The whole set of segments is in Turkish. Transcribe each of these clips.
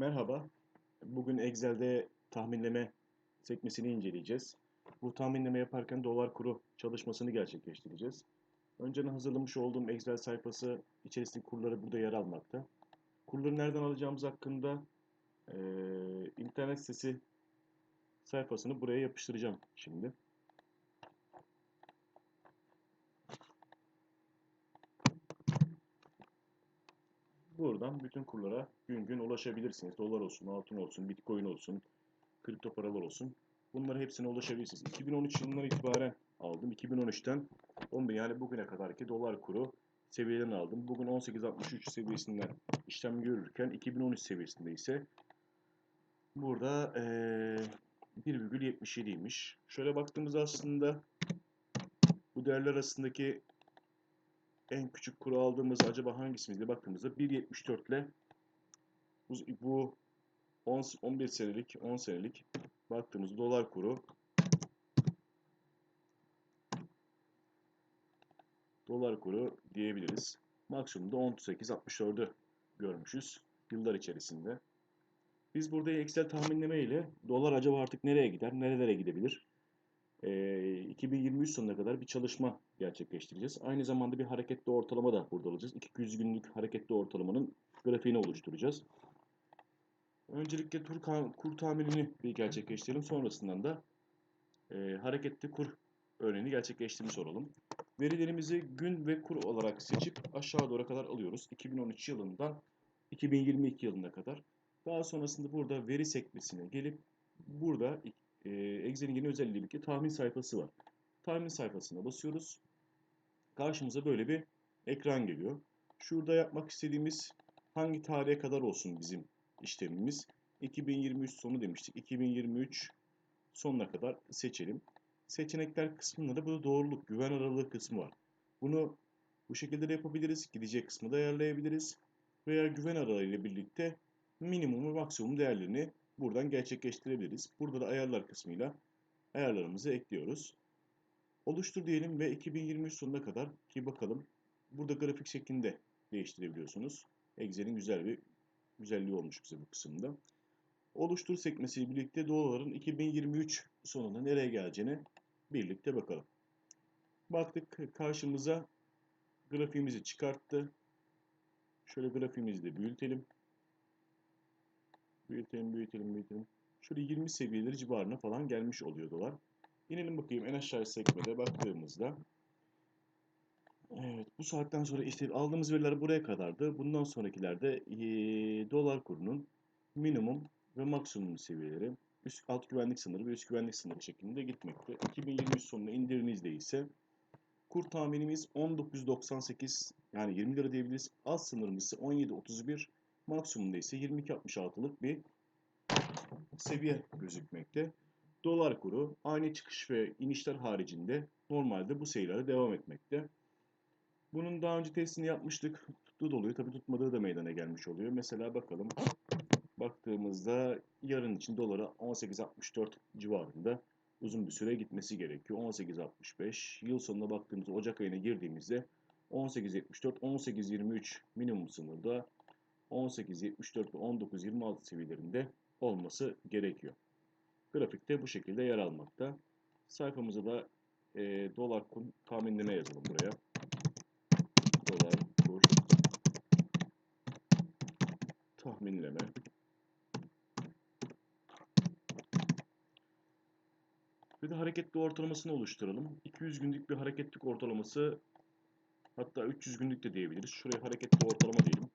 Merhaba. Bugün Excel'de tahminleme sekmesini inceleyeceğiz. Bu tahminleme yaparken dolar kuru çalışmasını gerçekleştireceğiz. Önceden hazırlamış olduğum Excel sayfası içerisindeki kurları burada yer almakta. Kurları nereden alacağımız hakkında eee, internet sitesi sayfasını buraya yapıştıracağım şimdi. Buradan bütün kurlara gün gün ulaşabilirsiniz. Dolar olsun, altın olsun, bitcoin olsun, kripto paralar olsun. Bunların hepsine ulaşabilirsiniz. 2013 yılından itibaren aldım. 2013'ten 11 yani bugüne kadarki dolar kuru seviyelerini aldım. Bugün 18.63 seviyesinden işlem görürken 2013 seviyesinde ise burada eee 1,77'ymiş. Şöyle baktığımızda aslında bu değerler arasındaki en küçük kuru aldığımız acaba hangisiydi baktığımızda 1.74 ile bu, bu 10, 11 senelik 10 senelik baktığımız dolar kuru dolar kuru diyebiliriz. Maksimumda 18.64'ü görmüşüz yıllar içerisinde. Biz burada Excel tahminleme ile dolar acaba artık nereye gider, nerelere gidebilir? Ee, 2023 sonuna kadar bir çalışma gerçekleştireceğiz. Aynı zamanda bir hareketli ortalama da burada alacağız. 200 günlük hareketli ortalamanın grafiğini oluşturacağız. Öncelikle tur kur tahminini bir gerçekleştirelim. Sonrasından da e, hareketli kur örneğini gerçekleştirmiş olalım. Verilerimizi gün ve kur olarak seçip aşağı doğru kadar alıyoruz. 2013 yılından 2022 yılına kadar. Daha sonrasında burada veri sekmesine gelip burada e, Excel'in yeni özelliği ki tahmin sayfası var. Tahmin sayfasına basıyoruz. Karşımıza böyle bir ekran geliyor. Şurada yapmak istediğimiz hangi tarihe kadar olsun bizim işlemimiz. 2023 sonu demiştik. 2023 sonuna kadar seçelim. Seçenekler kısmında da burada doğruluk, güven aralığı kısmı var. Bunu bu şekilde de yapabiliriz. Gidecek kısmı da ayarlayabiliriz. Veya güven aralığı ile birlikte minimum ve maksimum değerlerini buradan gerçekleştirebiliriz. Burada da ayarlar kısmıyla ayarlarımızı ekliyoruz. Oluştur diyelim ve 2023 sonuna kadar ki bakalım burada grafik şeklinde değiştirebiliyorsunuz. Excel'in güzel bir güzelliği olmuş bize bu kısımda. Oluştur sekmesiyle birlikte doların 2023 sonunda nereye geleceğini birlikte bakalım. Baktık karşımıza grafiğimizi çıkarttı. Şöyle grafiğimizi de büyütelim. Büyütelim, büyütelim, büyütelim. Şöyle 20 seviyeleri civarına falan gelmiş oluyor dolar. İnelim bakayım en aşağı sekmede baktığımızda. Evet bu saatten sonra işte aldığımız veriler buraya kadardı. Bundan sonrakilerde e, dolar kurunun minimum ve maksimum seviyeleri üst alt güvenlik sınırı ve üst güvenlik sınırı şeklinde gitmekte. 2023 sonuna indirimizde ise kur tahminimiz 19.98 yani 20 lira diyebiliriz. Alt sınırımız ise 17.31 maksimumda ise 22.66'lık bir seviye gözükmekte. Dolar kuru aynı çıkış ve inişler haricinde normalde bu seyirlere devam etmekte. Bunun daha önce testini yapmıştık. Tuttuğu da oluyor. Tabi tutmadığı da meydana gelmiş oluyor. Mesela bakalım. Baktığımızda yarın için dolara 18.64 civarında uzun bir süre gitmesi gerekiyor. 18.65. Yıl sonuna baktığımızda Ocak ayına girdiğimizde 18.74, 18.23 minimum sınırda 18.74 ve 19.26 seviyelerinde olması gerekiyor. Grafikte bu şekilde yer almakta. Sayfamıza da e, dolar kur tahminleme yazalım buraya. Dolar kur tahminleme. Bir de hareketli ortalamasını oluşturalım. 200 günlük bir hareketlik ortalaması hatta 300 günlük de diyebiliriz. Şuraya hareketli ortalama diyelim.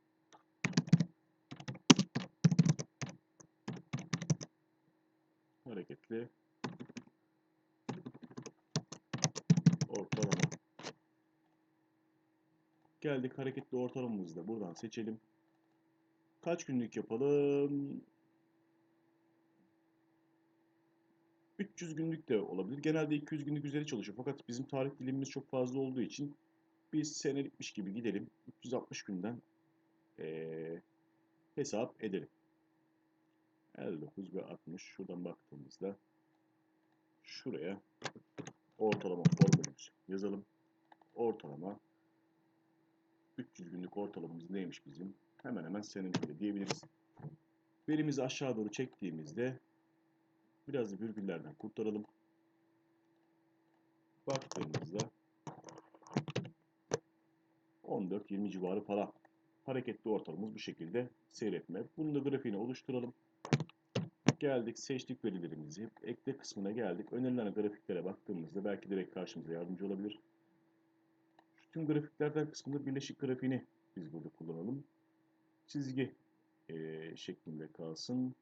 Hareketli ortalama. Geldik hareketli ortalamamızı da buradan seçelim. Kaç günlük yapalım? 300 günlük de olabilir. Genelde 200 günlük üzeri çalışıyor. Fakat bizim tarih dilimimiz çok fazla olduğu için biz senelikmiş gibi gidelim. 360 günden ee, hesap edelim. 59 ve 60 şuradan baktığımızda şuraya ortalama formülümüzü yazalım. Ortalama 300 günlük ortalamamız neymiş bizim? Hemen hemen senelikte diyebiliriz. Verimizi aşağı doğru çektiğimizde biraz da virgüllerden kurtaralım. Baktığımızda 14-20 civarı para. Hareketli ortalamamız bu şekilde seyretme. Bunu da grafiğini oluşturalım. Geldik seçtik verilerimizi. Ekle kısmına geldik. Önerilen grafiklere baktığımızda belki direkt karşımıza yardımcı olabilir. Şu tüm grafiklerden kısmında birleşik grafiğini biz burada kullanalım. Çizgi eee, şeklinde kalsın.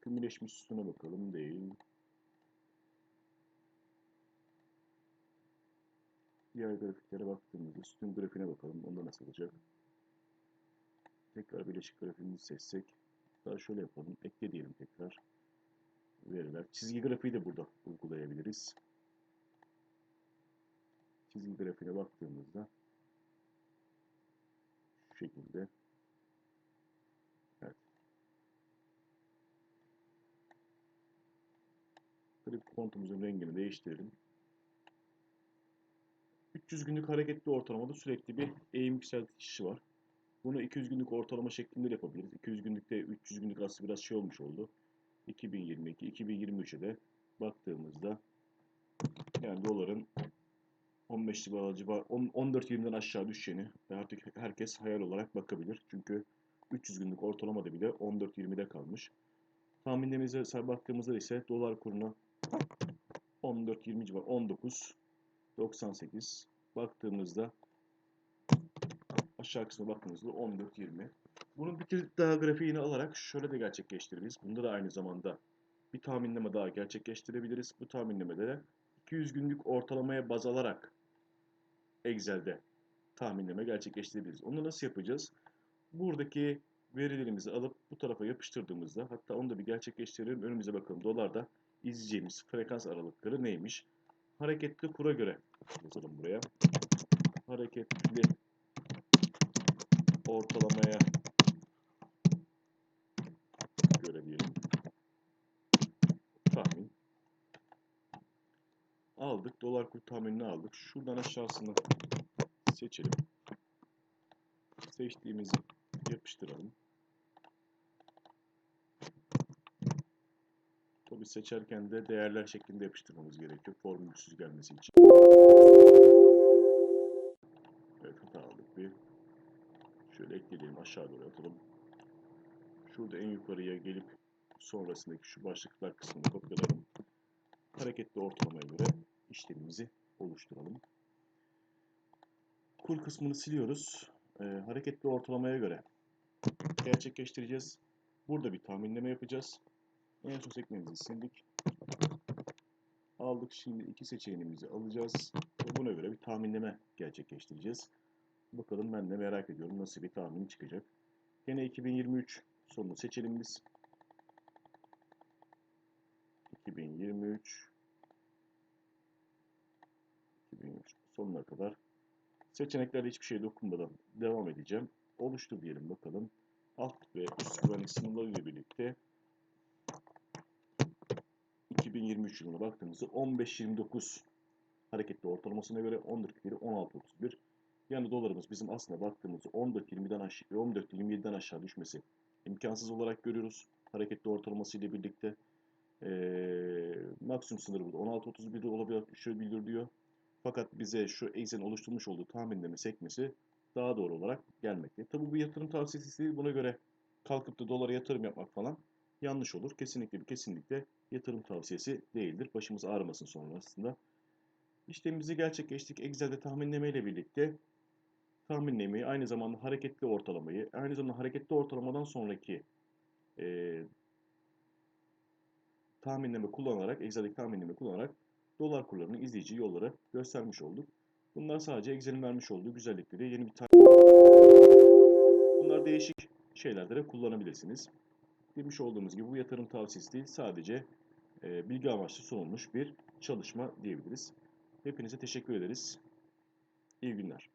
Kümüleşmiş sütuna bakalım. Değil. Diğer grafiklere baktığımızda sütun grafiğine bakalım. Onda nasıl olacak? Tekrar birleşik grafiğimizi seçsek. Daha şöyle yapalım. Ekle diyelim tekrar. Veriler. Çizgi grafiği de burada uygulayabiliriz. Çizgi grafiğine baktığımızda şu şekilde Evet. Grafik fontumuzun rengini değiştirelim. 300 günlük hareketli ortalamada sürekli bir eğim yükseltişi var. Bunu 200 günlük ortalama şeklinde de yapabiliriz. 200 günlükte 300 günlük aslında biraz şey olmuş oldu. 2022, 2023'e de baktığımızda yani doların 15 civarı civar 14-20'den aşağı düşeceğini artık herkes hayal olarak bakabilir. Çünkü 300 günlük ortalamada bile 14-20'de kalmış. Tahminlerimize baktığımızda ise dolar kuruna 14-20 civarı 19 98 baktığımızda aşağı kısma baktığımızda 14-20. Bunun bir daha grafiğini alarak şöyle de gerçekleştiririz. Bunda da aynı zamanda bir tahminleme daha gerçekleştirebiliriz. Bu tahminlemede de 200 günlük ortalamaya baz alarak Excel'de tahminleme gerçekleştirebiliriz. Onu nasıl yapacağız? Buradaki verilerimizi alıp bu tarafa yapıştırdığımızda hatta onu da bir gerçekleştirelim. Önümüze bakalım. Dolarda izleyeceğimiz frekans aralıkları neymiş? Hareketli kura göre yazalım buraya. Hareketli ortalamaya göre diyelim. Tahmin. Aldık. Dolar kur tahminini aldık. Şuradan aşağısını seçelim. Seçtiğimizi yapıştıralım. Tabi seçerken de değerler şeklinde yapıştırmamız gerekiyor. Formülsüz gelmesi için. Evet hata aldık bir. Şöyle ekleyelim aşağı doğru atalım. Şurada en yukarıya gelip sonrasındaki şu başlıklar kısmını kopyalayalım. Hareketli ortalamaya göre işlemimizi oluşturalım. Kur kısmını siliyoruz. Ee, hareketli ortalamaya göre gerçekleştireceğiz. Burada bir tahminleme yapacağız. En son sekmemizi sildik. Aldık. Şimdi iki seçeneğimizi alacağız. Buna göre bir tahminleme gerçekleştireceğiz. Bakalım ben de merak ediyorum nasıl bir tahmin çıkacak. Yine 2023 sonunu seçelim biz. 2023 2023 sonuna kadar seçeneklerde hiçbir şey dokunmadan devam edeceğim. Oluştur diyelim bakalım. Alt ve üst güvenlik sınırları ile birlikte 2023 yılına baktığımızda 15.29 hareketli ortalamasına göre 14.1 16.31 yani dolarımız bizim aslında baktığımızda 14.20'den aşağı 14.27'den aşağı düşmesi imkansız olarak görüyoruz. Hareketli ortalaması ile birlikte ee, maksimum sınırı burada 16.31'de olabilir bildiriyor. Fakat bize şu Excel'in oluşturmuş olduğu tahminleme sekmesi daha doğru olarak gelmekte. Tabi bu yatırım tavsiyesi değil. Buna göre kalkıp da dolara yatırım yapmak falan yanlış olur. Kesinlikle bir kesinlikle yatırım tavsiyesi değildir. Başımız ağrımasın sonrasında. İşlemimizi gerçekleştik. Excel'de tahminleme ile birlikte tahminlemeyi aynı zamanda hareketli ortalamayı aynı zamanda hareketli ortalamadan sonraki e, tahminleme kullanarak Excel'deki tahminleme kullanarak dolar kurlarını izleyici yolları göstermiş olduk. Bunlar sadece Excel'in vermiş olduğu güzellikleri yeni bir Bunlar değişik şeylerde de kullanabilirsiniz. Demiş olduğumuz gibi bu yatırım tavsiyesi değil sadece e, bilgi amaçlı sunulmuş bir çalışma diyebiliriz. Hepinize teşekkür ederiz. İyi günler.